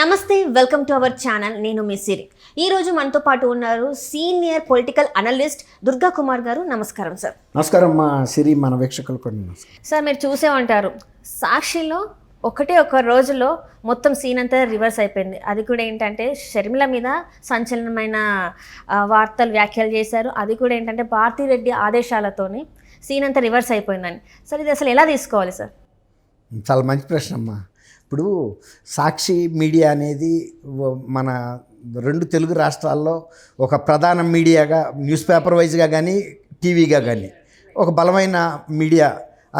నమస్తే welcome to our channel. నేను మీ సిరి. ఈ రోజు మనతో పాటు ఉన్నారు senior political analyst Durga Kumar గారు. నమస్కారం సార్. నమస్కారం మా సిరి మన వీక్షకులు కూడా నమస్కారం. సార్ మీరు చూసే ఉంటారు. సాక్షిలో ఒకటే ఒక రోజులో మొత్తం సీన్ అంతా రివర్స్ అయిపోయింది. అది కూడా ఏంటంటే షర్మిల మీద సంచలనమైన వార్తలు వ్యాఖ్యలు చేశారు. అది కూడా ఏంటంటే భారతిరెడ్డి ఆదేశాలతోని సీన్ అంతా రివర్స్ అయిపోయిందని. సార్ ఇది అసలు ఎలా తీసుకోవాలి సార్? చాలా మంచి ప్రశ్న అమ్మా ఇప్పుడు సాక్షి మీడియా అనేది మన రెండు తెలుగు రాష్ట్రాల్లో ఒక ప్రధాన మీడియాగా న్యూస్ పేపర్ వైజ్గా కానీ టీవీగా కానీ ఒక బలమైన మీడియా.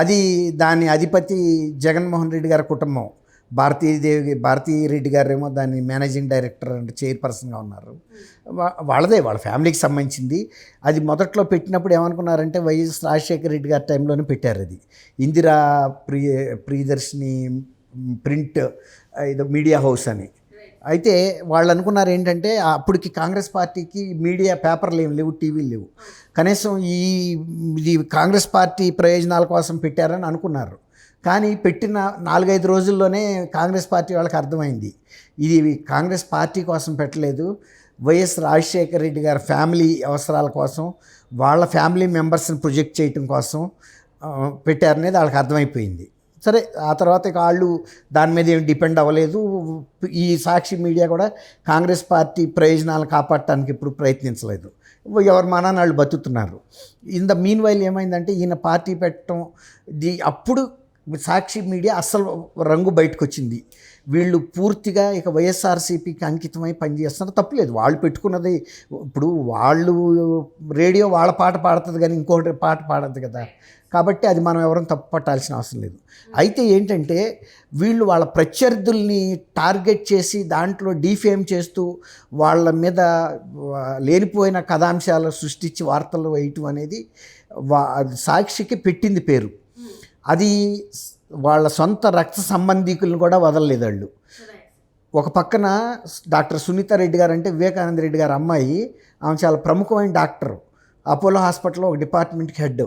అది దాని అధిపతి జగన్మోహన్ రెడ్డి గారి కుటుంబం. భారతీదేవి భారతీ రెడ్డి గారేమో దాని మేనేజింగ్ డైరెక్టర్ అండ్ చైర్పర్సన్గా ఉన్నారు. వాళ్ళదే వాళ్ళ ఫ్యామిలీకి సంబంధించింది. అది మొదట్లో పెట్టినప్పుడు ఏమనుకున్నారంటే వైఎస్ రాజశేఖర రెడ్డి గారి టైంలోనే పెట్టారు అది. ఇందిరా ప్రియ ప్రియదర్శిని ప్రింట్ ఇది మీడియా హౌస్ అని. అయితే వాళ్ళు అనుకున్నారు ఏంటంటే అప్పటికి కాంగ్రెస్ పార్టీకి మీడియా పేపర్లు ఏం లేవు టీవీలు లేవు. కనీసం ఈ ఇది కాంగ్రెస్ పార్టీ ప్రయోజనాల కోసం పెట్టారని అనుకున్నారు. కానీ పెట్టిన నాలుగైదు రోజుల్లోనే కాంగ్రెస్ పార్టీ వాళ్ళకి అర్థమైంది. ఇది కాంగ్రెస్ పార్టీ కోసం పెట్టలేదు. వైఎస్ రాజశేఖర రెడ్డి గారి ఫ్యామిలీ అవసరాల కోసం వాళ్ళ ఫ్యామిలీ మెంబర్స్ని ప్రొజెక్ట్ చేయటం కోసం పెట్టారనేది వాళ్ళకి అర్థమైపోయింది. సరే ఆ తర్వాత ఇక వాళ్ళు దాని మీద ఏమి డిపెండ్ అవ్వలేదు. ఈ సాక్షి మీడియా కూడా కాంగ్రెస్ పార్టీ ప్రయోజనాలు కాపాడటానికి ఇప్పుడు ప్రయత్నించలేదు. ఎవరి మానాన్ని వాళ్ళు బతుకుతున్నారు. ఇన్ ద మీన్ వైల్ ఏమైందంటే ఈయన పార్టీ పెట్టడం ది అప్పుడు సాక్షి మీడియా అస్సలు రంగు బయటకు వచ్చింది వీళ్ళు పూర్తిగా ఇక వైఎస్ఆర్సీపీకి అంకితమై పనిచేస్తున్నారు. తప్పులేదు. వాళ్ళు పెట్టుకున్నది ఇప్పుడు వాళ్ళు రేడియో వాళ్ళ పాట పాడుతుంది కానీ ఇంకోటి పాట పాడద్దు కదా. కాబట్టి అది మనం ఎవరైనా తప్పు పట్టాల్సిన అవసరం లేదు. అయితే ఏంటంటే వీళ్ళు వాళ్ళ ప్రత్యర్థుల్ని టార్గెట్ చేసి దాంట్లో డీఫేమ్ చేస్తూ వాళ్ళ మీద లేనిపోయిన కథాంశాలు సృష్టించి వార్తలు వేయటం అనేది వా అది సాక్షికి పెట్టింది పేరు. అది వాళ్ళ సొంత రక్త సంబంధికులను కూడా వదలలేదు వాళ్ళు. ఒక పక్కన డాక్టర్ సునీత రెడ్డి గారు అంటే వివేకానంద రెడ్డి గారు అమ్మాయి ఆమె చాలా ప్రముఖమైన డాక్టర్ అపోలో హాస్పిటల్లో ఒక డిపార్ట్మెంట్కి హెడ్.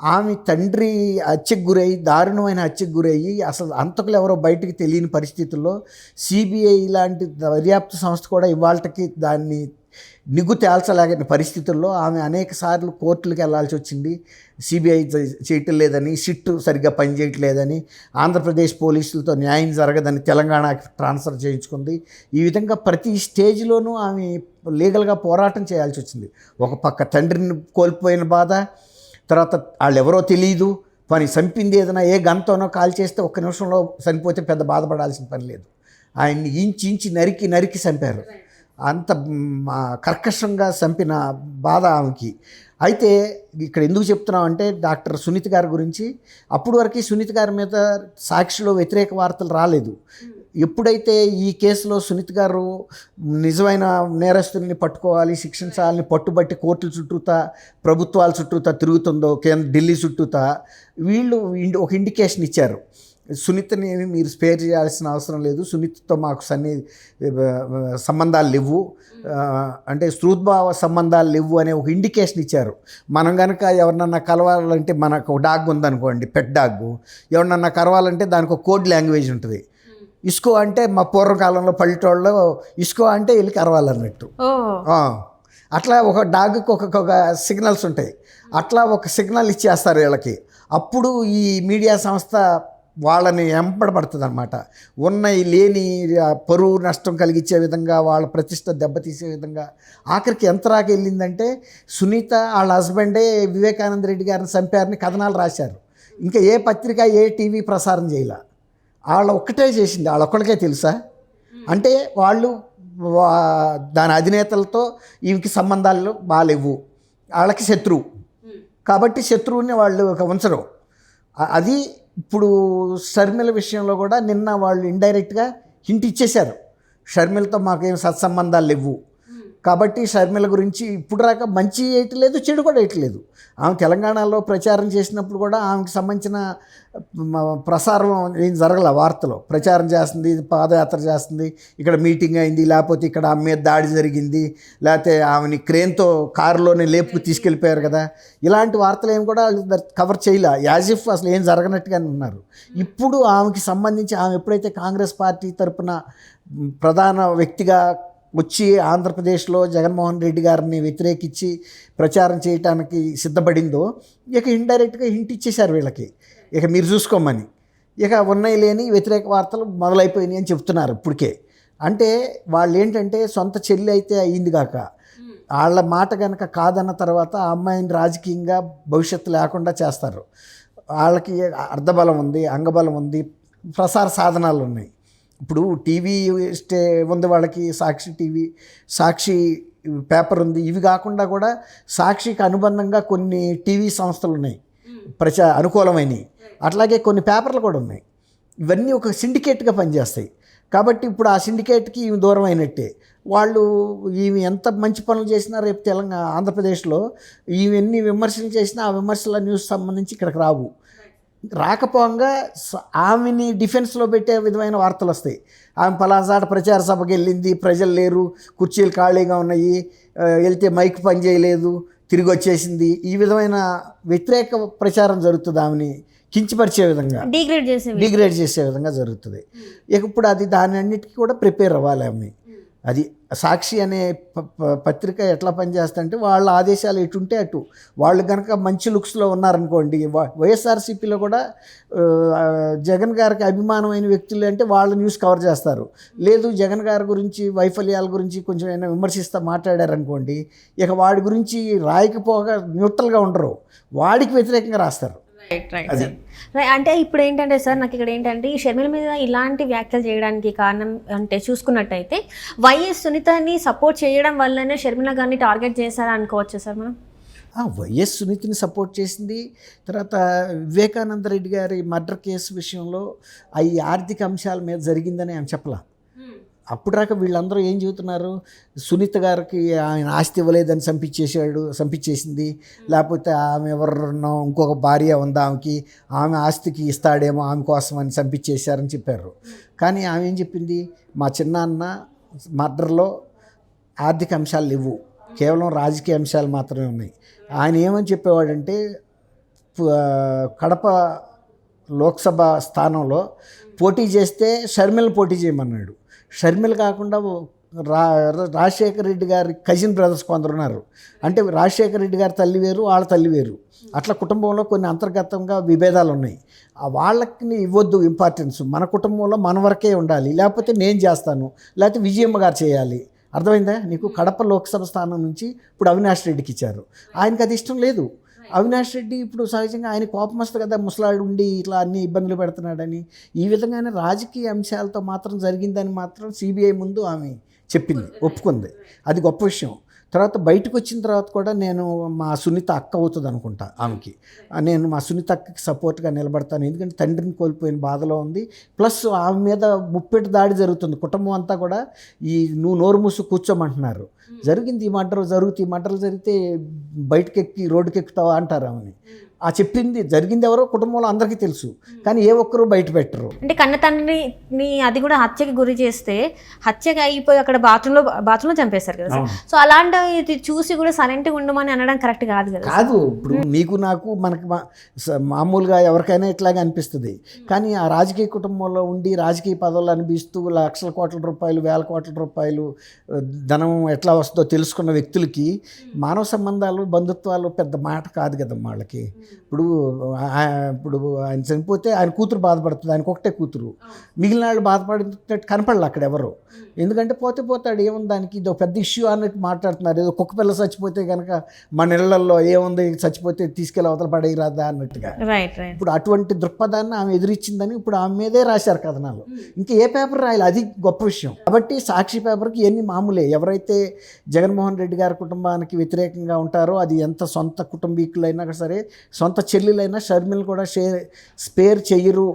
ఆమె తండ్రి హత్యకు గురయ్యి దారుణమైన హత్యకు గురయ్యి అసలు అంతకులు ఎవరో బయటికి తెలియని పరిస్థితుల్లో సిబిఐ లాంటి దర్యాప్తు సంస్థ కూడా ఇవాళకి దాన్ని నిగ్గు తేల్చలేని పరిస్థితుల్లో ఆమె అనేక సార్లు కోర్టులకు వెళ్ళాల్సి వచ్చింది. సిబిఐ చేయటం లేదని సిట్ సరిగ్గా పనిచేయట్లేదని ఆంధ్రప్రదేశ్ పోలీసులతో న్యాయం జరగదని తెలంగాణకి ట్రాన్స్ఫర్ చేయించుకుంది. ఈ విధంగా ప్రతి స్టేజ్లోనూ ఆమె లీగల్గా పోరాటం చేయాల్సి వచ్చింది. ఒక పక్క తండ్రిని కోల్పోయిన బాధ తర్వాత వాళ్ళు ఎవరో తెలియదు పని చంపింది ఏదైనా ఏ గంతోనో కాల్ చేస్తే ఒక్క నిమిషంలో చనిపోతే పెద్ద బాధపడాల్సిన పని లేదు. ఆయన్ని ఇంచి ఇంచి నరికి నరికి చంపారు. అంత కర్కశంగా చంపిన బాధ ఆమెకి. అయితే ఇక్కడ ఎందుకు చెప్తున్నాం అంటే డాక్టర్ సునీత్ గారి గురించి అప్పుడు వరకు సునీత్ గారి మీద సాక్షిలో వ్యతిరేక వార్తలు రాలేదు. ఎప్పుడైతే ఈ కేసులో సునీత్ గారు నిజమైన నేరస్తుల్ని పట్టుకోవాలి శిక్షించాలని పట్టుబట్టి కోర్టుల చుట్టూతా ప్రభుత్వాల చుట్టూతా తిరుగుతుందో కేంద్ర ఢిల్లీ చుట్టూతా వీళ్ళు ఒక ఇండికేషన్ ఇచ్చారు. సునీతని ఏమి మీరు స్పేర్ చేయాల్సిన అవసరం లేదు. సునీత్తో మాకు సన్ని సంబంధాలు లేవు. అంటే స్త్రూద్భావ సంబంధాలు లేవు అనే ఒక ఇండికేషన్ ఇచ్చారు. మనం కనుక ఎవరినన్నా కలవాలంటే మనకు ఒక డాగ్ ఉందనుకోండి పెట్ డాగ్ ఎవరినన్నా కలవాలంటే దానికి ఒక కోడ్ లాంగ్వేజ్ ఉంటుంది. ఇస్కో అంటే మా పూర్వకాలంలో పల్లెటూళ్ళలో ఇస్కో అంటే వెళ్ళి కరవాలన్నట్టు అట్లా ఒక డాగ్కి ఒక ఒక సిగ్నల్స్ ఉంటాయి. అట్లా ఒక సిగ్నల్ ఇచ్చేస్తారు వీళ్ళకి. అప్పుడు ఈ మీడియా సంస్థ వాళ్ళని ఎంపడబడుతుంది అనమాట ఉన్న లేని పరువు నష్టం కలిగించే విధంగా వాళ్ళ ప్రతిష్ట దెబ్బతీసే విధంగా ఆఖరికి ఎంత రాక వెళ్ళిందంటే సునీత వాళ్ళ హస్బెండే వివేకానంద రెడ్డి గారిని చంపారని కథనాలు రాశారు. ఇంకా ఏ పత్రిక ఏ టీవీ ప్రసారం చేయలే. వాళ్ళ ఒక్కటే చేసింది. వాళ్ళ ఒక్కడికే తెలుసా? అంటే వాళ్ళు దాని అధినేతలతో ఈమెకి సంబంధాలు బాగాలేవు వాళ్ళకి శత్రువు. కాబట్టి శత్రువుని వాళ్ళు ఒక ఉంచరు. అది ఇప్పుడు షర్మిల విషయంలో కూడా నిన్న వాళ్ళు ఇండైరెక్ట్గా హింట్ ఇచ్చేశారు. షర్మిలతో మాకేం సత్సంబంధాలు లేవు. కాబట్టి షర్మిల గురించి ఇప్పుడు రాక మంచి వేయట్లేదు చెడు కూడా వేయట్లేదు ఆమె తెలంగాణలో ప్రచారం చేసినప్పుడు కూడా ఆమెకు సంబంధించిన ప్రసారం ఏం జరగల వార్తలో. ప్రచారం చేస్తుంది పాదయాత్ర చేస్తుంది ఇక్కడ మీటింగ్ అయింది లేకపోతే ఇక్కడ ఆమె మీద దాడి జరిగింది లేకపోతే ఆమెని క్రేన్తో కారులోనే లేపుకు తీసుకెళ్ళిపోయారు కదా. ఇలాంటి వార్తలు ఏమి కూడా కవర్ చేయలే. యాజ్ ఇఫ్ అసలు ఏం జరగనట్టుగానే ఉన్నారు. ఇప్పుడు ఆమెకి సంబంధించి ఆమె ఎప్పుడైతే కాంగ్రెస్ పార్టీ తరపున ప్రధాన వ్యక్తిగా వచ్చి ఆంధ్రప్రదేశ్లో జగన్మోహన్ రెడ్డి గారిని వ్యతిరేకించి ప్రచారం చేయటానికి సిద్ధపడిందో ఇక ఇండైరెక్ట్గా హింట్ ఇచ్చేశారు వీళ్ళకి. ఇక మీరు చూసుకోమని. ఇక ఉన్నాయి లేని వ్యతిరేక వార్తలు మొదలైపోయినాయి అని చెప్తున్నారు ఇప్పటికే. అంటే వాళ్ళు ఏంటంటే సొంత చెల్లి అయితే అయ్యింది కాక వాళ్ళ మాట కనుక కాదన్న తర్వాత ఆ అమ్మాయిని రాజకీయంగా భవిష్యత్తు లేకుండా చేస్తారు. వాళ్ళకి అర్ధబలం ఉంది అంగబలం ఉంది ప్రసార సాధనాలు ఉన్నాయి. ఇప్పుడు టీవీ స్టే ఉంది వాళ్ళకి సాక్షి టీవీ సాక్షి పేపర్ ఉంది. ఇవి కాకుండా కూడా సాక్షికి అనుబంధంగా కొన్ని టీవీ సంస్థలు ఉన్నాయి. ప్రచా అనుకూలమైనవి. అట్లాగే కొన్ని పేపర్లు కూడా ఉన్నాయి. ఇవన్నీ ఒక సిండికేట్గా పనిచేస్తాయి. కాబట్టి ఇప్పుడు ఆ సిండికేట్కి ఇవి దూరం అయినట్టే. వాళ్ళు ఈమె ఎంత మంచి పనులు చేసినా రేపు తెలంగాణ ఆంధ్రప్రదేశ్లో ఈమె ఎన్ని విమర్శలు చేసినా ఆ విమర్శల న్యూస్ సంబంధించి ఇక్కడికి రావు. రాకపోగా ఆమెని డిఫెన్స్లో పెట్టే విధమైన వార్తలు వస్తాయి. ఆమె పలాసాట ప్రచార సభకి వెళ్ళింది ప్రజలు లేరు కుర్చీలు ఖాళీగా ఉన్నాయి వెళ్తే మైక్ పని చేయలేదు తిరిగి వచ్చేసింది. ఈ విధమైన వ్యతిరేక ప్రచారం జరుగుతుంది ఆమెని కించపరిచే విధంగా. డిగ్రేడ్ చేసే డిగ్రేడ్ చేసే విధంగా జరుగుతుంది. ఇక ఇప్పుడు అది దాని అన్నిటికీ కూడా ప్రిపేర్ అవ్వాలి ఆమె. అది సాక్షి అనే ప- ప- పత్రిక ఎట్లా పనిచేస్తుంటే వాళ్ళ ఆదేశాలు ఎటుంటే అటు. వాళ్ళు కనుక మంచి లుక్స్లో ఉన్నారనుకోండి వైఎస్ఆర్సీపీలో కూడా జగన్ గారికి అభిమానమైన వ్యక్తులు అంటే వాళ్ళ న్యూస్ కవర్ చేస్తారు. లేదు జగన్ గారి గురించి వైఫల్యాల గురించి కొంచెం ఏమైనా విమర్శిస్తా మాట్లాడారనుకోండి ఇక వాడి గురించి రాయకపోగా న్యూట్రల్గా ఉండరు. వాడికి వ్యతిరేకంగా రాస్తారు. అంటే ఇప్పుడు ఏంటంటే సార్ నాకు ఇక్కడ ఏంటంటే ఈ షర్మిల మీద ఇలాంటి వ్యాఖ్యలు చేయడానికి కారణం అంటే చూసుకున్నట్టయితే వైఎస్ సునీతని సపోర్ట్ చేయడం వల్లనే షర్మిల గారిని టార్గెట్ చేశారా అనుకోవచ్చు సార్ మనం? వైఎస్ సునీతిని సపోర్ట్ చేసింది. తర్వాత వివేకానంద రెడ్డి గారి మర్డర్ కేసు విషయంలో ఈ ఆర్థిక అంశాల మీద జరిగిందని ఆమె చెప్పలా. అప్పుడు రాక వీళ్ళందరూ ఏం చెబుతున్నారు? సునీత గారికి ఆయన ఆస్తి ఇవ్వలేదని చంపించేసాడు చంపించేసింది లేకపోతే ఆమె ఎవరినో ఇంకొక భార్య ఉందా? ఆమెకి ఆమె ఆస్తికి ఇస్తాడేమో ఆమె కోసం అని చంపించేశారని చెప్పారు. కానీ ఆమె ఏం చెప్పింది? మా చిన్నాన్న మర్డర్లో ఆర్థిక అంశాలు లేవు. కేవలం రాజకీయ అంశాలు మాత్రమే ఉన్నాయి. ఆయన ఏమని చెప్పేవాడంటే కడప లోక్సభ స్థానంలో పోటీ చేస్తే షర్మిల పోటీ చేయమన్నాడు. షర్మిల కాకుండా రా రాజశేఖర రెడ్డి గారి కజిన్ బ్రదర్స్ కొందరు ఉన్నారు. అంటే రాజశేఖర రెడ్డి గారి తల్లి వేరు వాళ్ళ తల్లి వేరు. అట్లా కుటుంబంలో కొన్ని అంతర్గతంగా విభేదాలు ఉన్నాయి. వాళ్ళకి ఇవ్వద్దు ఇంపార్టెన్స్ మన కుటుంబంలో మన వరకే ఉండాలి. లేకపోతే నేను చేస్తాను. లేకపోతే విజయమ్మ గారు చేయాలి. అర్థమైందా? నీకు కడప లోక్సభ స్థానం నుంచి ఇప్పుడు అవినాష్ రెడ్డికి ఇచ్చారు. ఆయనకి అది ఇష్టం లేదు. అవినాష్ రెడ్డి ఇప్పుడు సహజంగా ఆయన కోపం వస్తుంది కదా ముసలాడు ఉండి ఇట్లా అన్ని ఇబ్బందులు పెడుతున్నాడని. ఈ విధంగానే రాజకీయ అంశాలతో మాత్రం జరిగిందని మాత్రం సిబిఐ ముందు ఆమె చెప్పింది ఒప్పుకుంది. అది గొప్ప విషయం. తర్వాత బయటకు వచ్చిన తర్వాత కూడా నేను మా సునీత అక్క అవుతుంది అనుకుంటా ఆమెకి. నేను మా సునీత అక్కకి సపోర్ట్గా నిలబడతాను. ఎందుకంటే తండ్రిని కోల్పోయిన బాధలో ఉంది. ప్లస్ ఆమె మీద ముప్పెటి దాడి జరుగుతుంది. కుటుంబం అంతా కూడా ఈ నువ్వు నోరు మూసు కూర్చోమంటున్నారు. జరిగింది ఈ మర్డర్ జరుగుతుంది. ఈ మర్డర్ జరిగితే బయటకు ఎక్కి రోడ్డుకి ఎక్కుతావా అంటారు ఆమెని. ఆ చెప్పింది జరిగింది ఎవరో కుటుంబంలో అందరికీ తెలుసు. కానీ ఏ ఒక్కరూ బయట పెట్టరు. అంటే కన్న తండ్రిని అది కూడా హత్యకి గురి చేస్తే హత్యకి అయిపోయి అక్కడ బాత్రూంలో బాత్రూంలో చంపేశారు కదా సో అలాంటి ఇది చూసి కూడా సైలెంట్గా ఉండమని అనడం కరెక్ట్ కాదు కదా కాదు ఇప్పుడు నీకు నాకు మనకి మామూలుగా ఎవరికైనా ఇట్లాగే అనిపిస్తుంది. కానీ ఆ రాజకీయ కుటుంబంలో ఉండి రాజకీయ పదవులు అనిపిస్తూ లక్షల కోట్ల రూపాయలు వేల కోట్ల రూపాయలు ధనం ఎట్లా వస్తుందో తెలుసుకున్న వ్యక్తులకి మానవ సంబంధాలు బంధుత్వాలు పెద్ద మాట కాదు కదా వాళ్ళకి. ఇప్పుడు ఇప్పుడు ఆయన చనిపోతే ఆయన కూతురు బాధపడుతుంది. ఆయనకు ఒకటే కూతురు. మిగిలిన వాళ్ళు బాధపడినట్టు కనపడలే అక్కడ ఎవరు. ఎందుకంటే పోతే పోతాడు ఏముంది దానికి? ఇది ఒక పెద్ద ఇష్యూ అన్నట్టు మాట్లాడుతున్నారు. ఏదో కుక్క పిల్ల చచ్చిపోతే కనుక మన ఇళ్ళలో ఏముంది? చచ్చిపోతే తీసుకెళ్ళి అవతల పడేయరాదా అన్నట్టుగా. ఇప్పుడు అటువంటి దృక్పథాన్ని ఆమె ఎదిరించిందని ఇప్పుడు ఆమె మీదే రాశారు కథనాలు. ఇంకా ఏ పేపర్ రాయాలి? అది గొప్ప విషయం. కాబట్టి సాక్షి పేపర్కి ఎన్ని మామూలే. ఎవరైతే జగన్మోహన్ రెడ్డి గారి కుటుంబానికి వ్యతిరేకంగా ఉంటారో అది ఎంత సొంత కుటుంబీకులైనా సరే సొంత చెల్లెలైనా షర్మిలు కూడా షేర్ స్పేర్ చెయ్యరు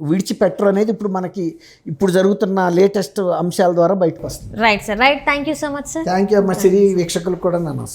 విడిచిపెట్టరు అనేది ఇప్పుడు మనకి ఇప్పుడు జరుగుతున్న లేటెస్ట్ అంశాల ద్వారా బయటకు వస్తుంది. Right sir right thank you so much sir thank you మా సిరి వీక్షకులకు కూడా నమస్కారం.